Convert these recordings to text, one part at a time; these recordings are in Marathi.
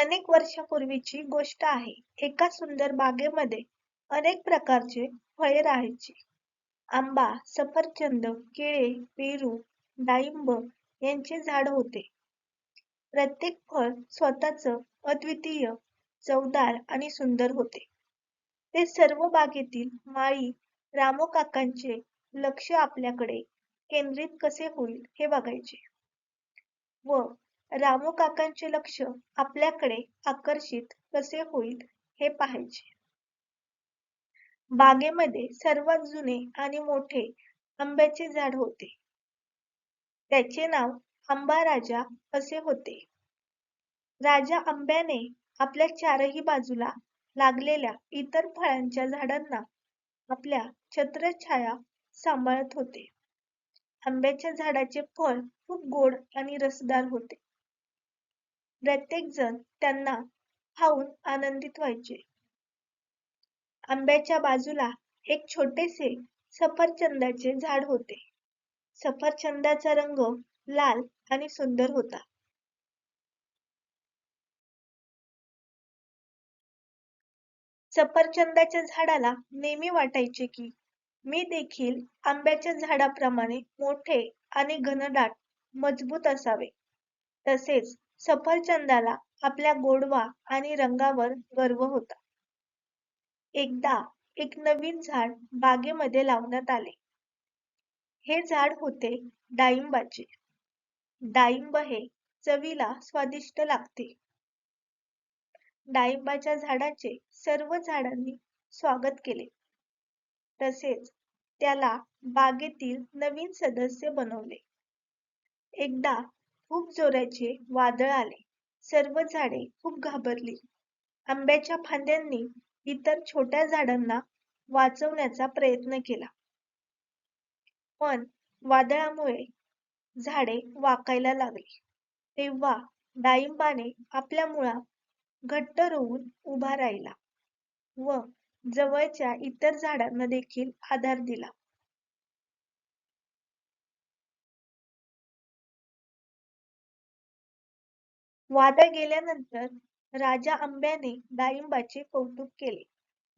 अनेक वर्षापूर्वीची गोष्ट आहे. एका सुंदर बागेमध्ये अनेक प्रकारचे फळे राहायची. आंबा सफरचंद केळे पेरू डाळिंब यांचे झाड होते. प्रत्येक फळ स्वतःच अद्वितीय चवदार आणि सुंदर होते. ते सर्व बागेतील माळी रामोकाकांचे लक्ष आपल्याकडे केंद्रित कसे होईल हे बघायचे. व रामू काकांचे लक्ष आपल्याकडे आकर्षित कसे होईल हे पाहायचे. बागेमध्ये सर्वात जुने आणि मोठे आंब्याचे झाड होते. त्याचे नाव आंबा राजा असे होते. राजा आंब्याने आपल्या चारही बाजूला लागलेल्या इतर फळांच्या झाडांना आपल्या छत्रछाया सांभाळत होते. आंब्याच्या झाडाचे फळ खूप गोड आणि रसदार होते. प्रत्येक जण त्यांना खाऊन आनंदित व्हायचे. आंब्याच्या बाजूला एक छोटेसे सफरचंदाचे झाड होते. सफरचंदाचा रंग लाल आणि सुंदर होता. सफरचंदाच्या झाडाला नेहमी वाटायचे की मी देखील आंब्याच्या झाडाप्रमाणे मोठे आणि घनदाट मजबूत असावे. तसेच सफरचंदाला आपल्या गोडवा आणि रंगावर गर्व होता. एकदा एक नवीन झाड बागेमध्ये लावण्यात आले. हे झाड होते डाळिंबाचे. डाळिंब हे चवीला स्वादिष्ट लागते. डाळिंबाच्या झाडाचे सर्व झाडांनी स्वागत केले. तसेच त्याला बागेतील नवीन सदस्य बनवले. एकदा खूप जोराचे वादळ आले. सर्व झाडे खूप घाबरली. आंब्याच्या फांद्यांनी इतर छोट्या झाडांना वाचवण्याचा प्रयत्न केला. पण वादळामुळे झाडे वाकायला लागली. तेव्हा डाळिंबाने आपल्या मुळा घट्ट रोवून उभा राहिला व जवळच्या इतर झाडांना देखील आधार दिला. वादळ गेल्यानंतर राजा आंब्याने डाळिंबाचे कौतुक केले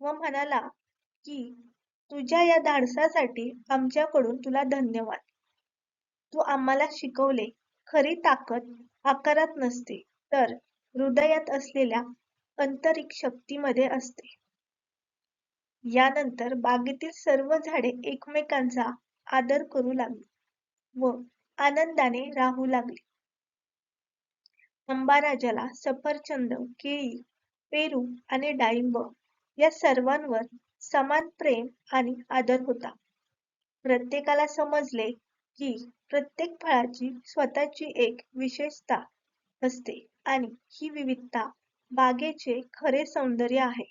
व म्हणाला की तुझ्या या धाडसासाठी आमच्याकडून तुला धन्यवाद. तू आम्हाला शिकवले खरी ताकद आकारात नसते तर हृदयात असलेल्या आंतरिक शक्तीमध्ये असते. यानंतर बागेतील सर्व झाडे एकमेकांचा आदर करू लागली व आनंदाने राहू लागली. अंबाराजाला सफरचंद केळी पेरू आणि डाळिंब या सर्वांवर समान प्रेम आणि आदर होता. प्रत्येकाला समजले की प्रत्येक फळाची स्वतःची एक विशेषता असते आणि ही विविधता बागेचे खरे सौंदर्य आहे.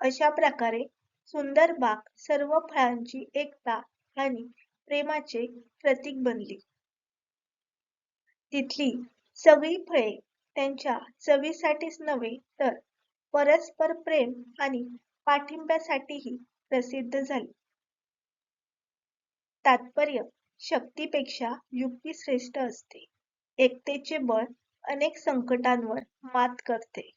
अशा प्रकारे सुंदर बाग सर्व फळांची एकता आणि प्रेमाचे प्रतीक बनली. तिथली सगळी फळे त्यांच्या चवीसाठीच नव्हे तर परस्पर प्रेम आणि पाठिंब्यासाठीही प्रसिद्ध झाली. तात्पर्य शक्तीपेक्षा युक्ती श्रेष्ठ असते. एकतेचे बळ अनेक संकटांवर मात करते.